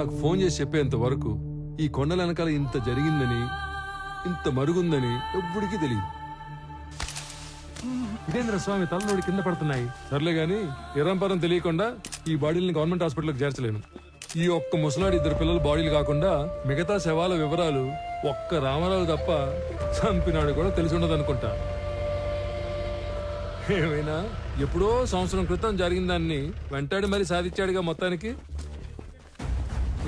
నాకు ఫోన్ చేసి చెప్పేంత వరకు ఈ కొండల వెనకాల ఇంత జరిగిందని ఇంత మరుగుందని ఎవ్వడికి తెలియదు. ఇదేంద్ర స్వామి తలనోడి కింద పడుతున్నాయి. సర్లే గాని ఇరంపరం తెలియకుండా ఈ బాడీని గవర్నమెంట్ హాస్పిటల్కి చేర్చలేను. ఈ ఒక్క ముసలాడి ఇద్దరు పిల్లల బాడీలు కాకుండా మిగతా శవాల వివరాలు ఒక్క రామారావు తప్ప చంపినాడు కూడా తెలిసి ఉండదు అనుకుంటా ఏమైనా ఎప్పుడో సంవత్సరం క్రితం జరిగిన దాన్ని వెంటాడి మరి సాధించాడుగా మొత్తానికి?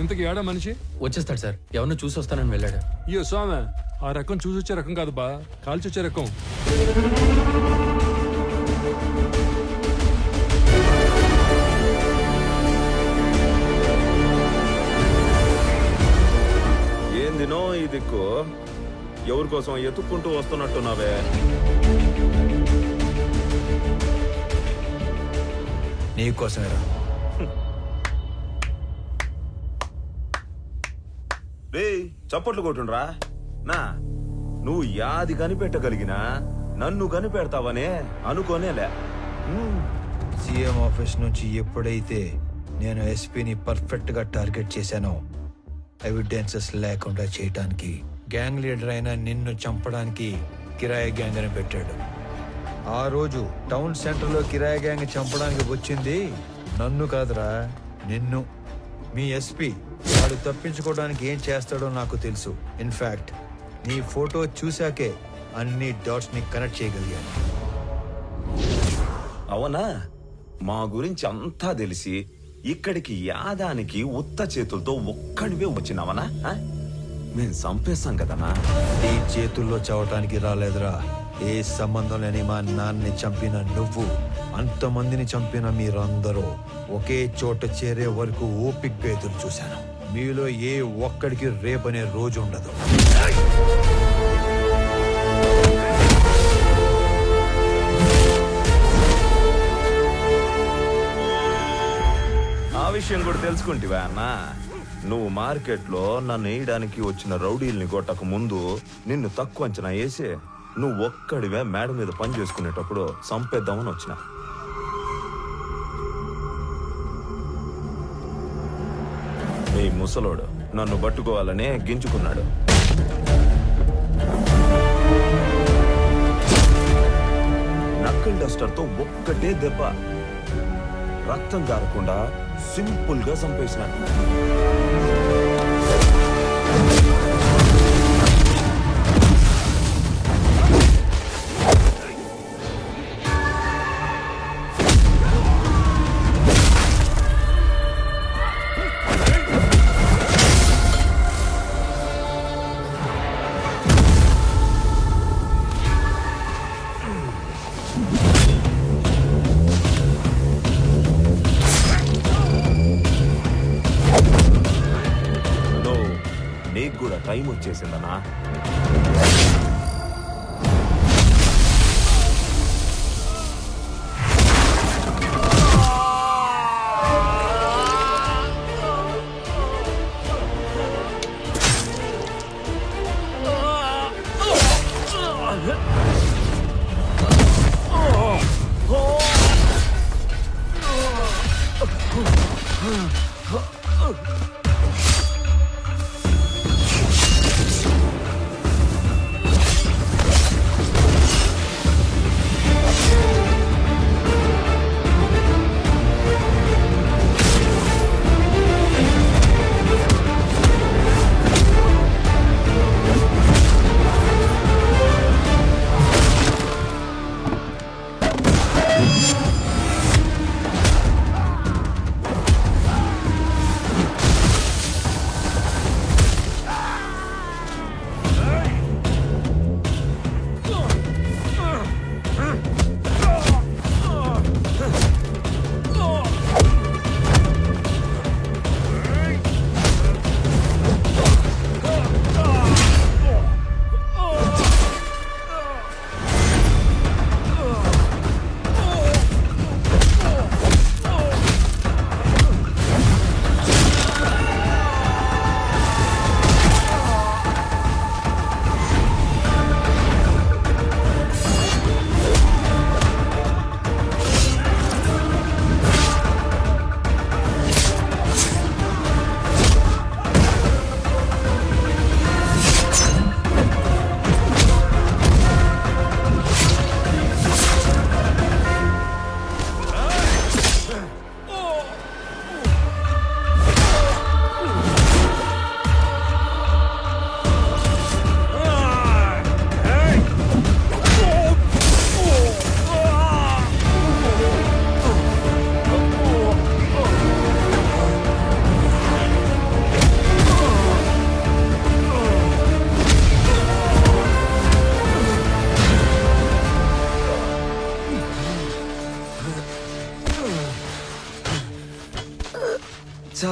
ఇంతకి ఏడా మనిషి? వచ్చేస్తాడు సార్. ఎవరినో చూసి వస్తానని వెళ్ళాడు. అయ్యో స్వామి ఆ రకం చూసి వచ్చే రకం కాదు బా. కాల్చి వచ్చే రకం. ఏందినో ఈ దిక్కు? ఎవరి కోసం ఎత్తుక్కుంటూ వస్తున్నట్టున్నావే? నీకోసమేరా రే చప్పట్లు కొట్టుండ్రా. నా నువ్వు యాది కనిపెట్టగలిగినా నన్ను కనిపెడతావనే అనుకోనేలే. సీఎం ఆఫీస్ నుంచి ఎప్పుడైతే నేను ఎస్పీని పర్ఫెక్ట్గా టార్గెట్ చేశానో ఎవిడెన్సెస్ లేకుండా చేయటానికి గ్యాంగ్ లీడర్ అయిన నిన్ను చంపడానికి కిరాయ గ్యాంగ్ అని పెట్టాడు. ఆ రోజు టౌన్ సెంటర్లో గ్యాంగ్ చంపడానికి వచ్చింది నన్ను కాదురా నిన్ను. మీ ఎస్పీ. వాడు తప్పించుకోవడానికి ఏం చేస్తాడో నాకు తెలుసు. ఇన్ఫాక్ట్ నీ ఫోటో చూశాకే అన్ని డాట్స్ని కనెక్ట్ చేయగలిగాను. అవునా? మా గురించి అంతా తెలిసి ఇక్కడికి యాదానికి ఉత్త చేతులతో ఒక్కడివే వచ్చినావనా? ఆ? మేం చంపేస్తాం కదనా ఈ చేతుల్లో చావటానికి రాలేదురా. ఏ సంబంధం లేని మా నాన్నని చంపిన నువ్వు అంతమందిని చంపిన మీరందరూ ఒకే చోట చేరే వరకు ఓపిగ్గా ఎదురు చూశాను. మీలో ఏ ఒక్కడికి రేపనే రోజు ఉండదు. ఆ విషయం కూడా తెలుసుకుంటివా అన్నా? నువ్వు మార్కెట్లో నన్ను వేయడానికి వచ్చిన రౌడీల్ని కొట్టక ముందు నిన్ను తక్కువ అంచనా వేసి నువ్వు ఒక్కడివే మేడ మీద పని చేసుకునేటప్పుడు చంపేద్దామని వచ్చినా. ఈ ముసలోడు నన్ను పట్టుకోవాలనే గించుకున్నాడు నక్కల్ డస్టర్తో ఒక్కటే దెబ్బ. రక్తం కారకుండా సింపుల్గా గా టైం వచ్చేసిందనా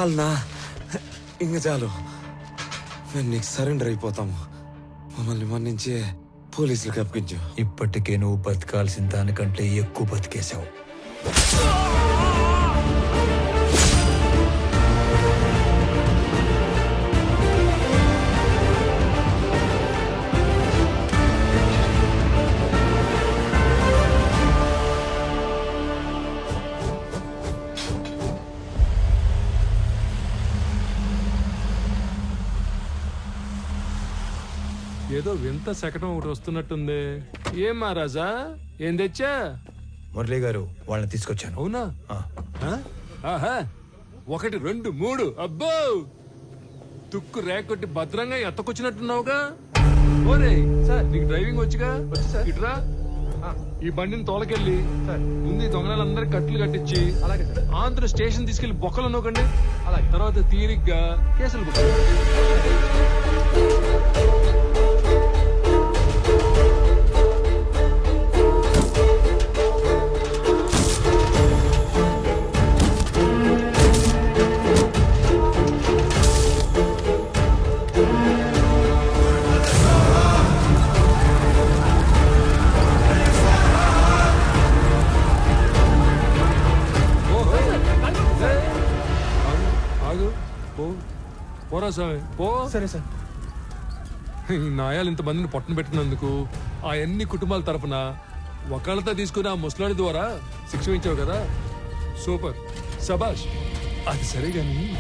చాలనా? ఇంక చాలు. మేము నీకు సరెండర్ అయిపోతాము. మమ్మల్ని మన్నించి పోలీసులకు అప్పగించు. ఇప్పటికే నువ్వు బతకాల్సిన దానికంటే ఎక్కువ బతికేశావు. ఏదో వింత శకటం ఒకటి వస్తున్నట్టుంది. ఏం మహారాజా? ఏం తెచ్చా? మురళి గారు వాళ్ళని తీసుకొచ్చాను. అవునా? ఆ, ఆ? ఆహా. ఒకటి రెండు మూడు. అబ్బో! తుక్కు రేకొట్టి భద్రంగా ఎత్తకొచ్చినట్టున్నావుగా. ఓరే సార్ నీకు డ్రైవింగ్ వచ్చిగా? ఇట్రా ఈ బండిని తోలకెళ్ళి. ముందు ఈ దొంగలందరికి కట్లు కట్టించి. అలాగే ఆంధ్ర స్టేషన్ తీసుకెళ్ళి బొక్కలు నొక్కండి అలాగే తర్వాత తీరిగ్గా కేసులు బుక్. పోరా స్వామి పో. సరే సార్. ఈ నాయాలు ఇంతమందిని పొట్టన పెట్టినందుకు ఆ ఎన్ని కుటుంబాల తరపున ఒకళ్ళతో తీసుకుని ఆ ముసలాడి ద్వారా శిక్ష ఇచ్చావు కదా? సూపర్. సబాష్. అది సరే గాని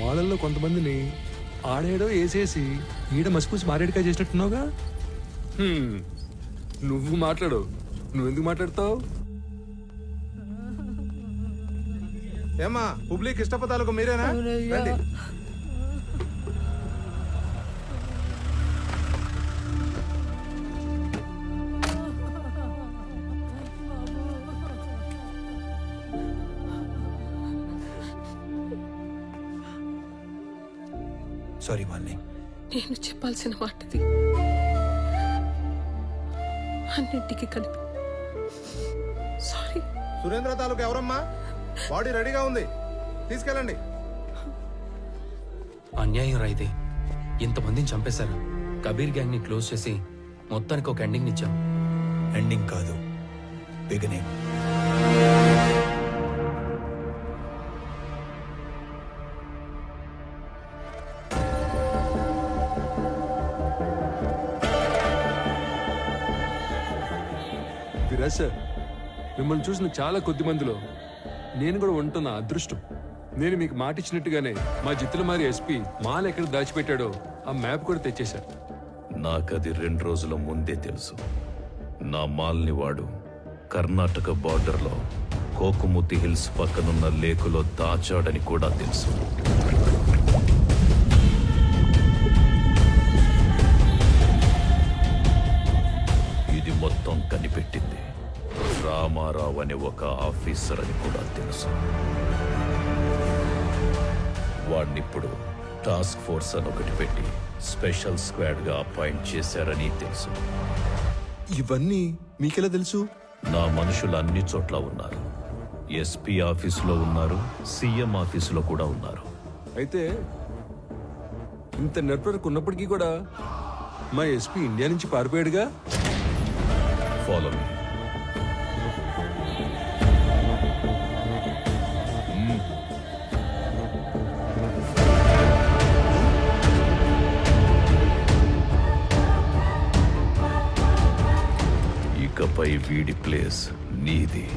వాళ్ళల్లో కొంతమందిని ఆడేడో వేసేసి ఈడ మసిపూసి మారేడుగా చేసినట్టున్నావుగా? హ్మ్. నువ్వు మాట్లాడు. నువ్వెందుకు మాట్లాడతావు? ఏమ్మా పబ్లిక్ ఇష్టపదాలకు మీరేనా? రండి. సారీ మాలిని నేను చెప్పాల్సిన మాటది అన్నింటికి కలిపి. సారీ సురేంద్ర తాలూకు ఎవరమ్మా? బాడీ రెడీగా ఉంది. తీసుకెళ్ళండి. అన్యాయం రా ఇది. ఇంతమందిని చంపేశారు. కబీర్ గ్యాంగ్ని క్లోజ్ చేసి మొత్తానికి ఒక ఎండింగ్ ఇచ్చాం. ఎండింగ్ కాదు. బిగినింగ్ విరాజ్ సార్ మిమ్మల్ని చూసిన చాలా కొద్ది మందిలో నేను కూడా ఉంటున్న అదృష్టం. నేను మీకు మాట ఇచ్చినట్టుగానే మా జిత్తులమారి ఎస్పీ మాల్ ఎక్కడ దాచిపెట్టాడో ఆ మ్యాప్ కూడా తెచ్చేశారు. నాకది రెండు రోజుల ముందే తెలుసు. నా మాల్ని వాడు కర్ణాటక బార్డర్లో కోకుముతి హిల్స్ పక్కనున్న లేకులో దాచాడని కూడా తెలుసు. ఇది మొత్తం కనిపెట్టింది. రామారావు అనే ఒక ఆఫీసర్ అని కూడా తెలుసు. వాడినిప్పుడు టాస్క్ ఫోర్స్ అని ఒకటి పెట్టి స్పెషల్ స్క్వాడ్గా అపాయింట్ చేశారని తెలుసు. ఇవన్నీ మీకెలా తెలుసు? నా మనుషులు అన్ని చోట్ల ఉన్నారు. ఎస్పీ ఆఫీసులో ఉన్నారు సీఎం ఆఫీసులో కూడా ఉన్నారు. అయితే ఇంత నెట్వర్క్ ఉన్నప్పటికీ కూడా మా ఎస్పీ ఇండియా నుంచి పారిపోయాడుగా? ఫాలో మీ ఇకపై వీడి ప్లేస్ నీది.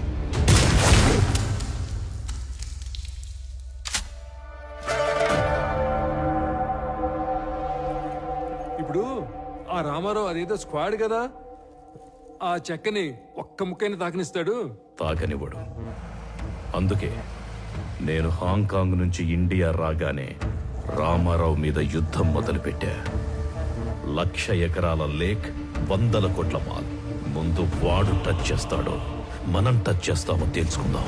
ఇప్పుడు ఆ రామారావు అదేదో స్క్వాడ్ కదా? ఆ చెక్కని ఒక్క ముక్కైన తాకనిస్తాడు? తాకనివ్వడు. అందుకే నేను హాంకాంగ్ నుంచి ఇండియా రాగానే రామారావు మీద యుద్ధం మొదలుపెట్టా. లక్ష ఎకరాల లేక్ వందల కోట్ల మాల్. ముందు వాడు టచ్ చేస్తాడో మనం టచ్ చేస్తామో తెలుసుకుందాం.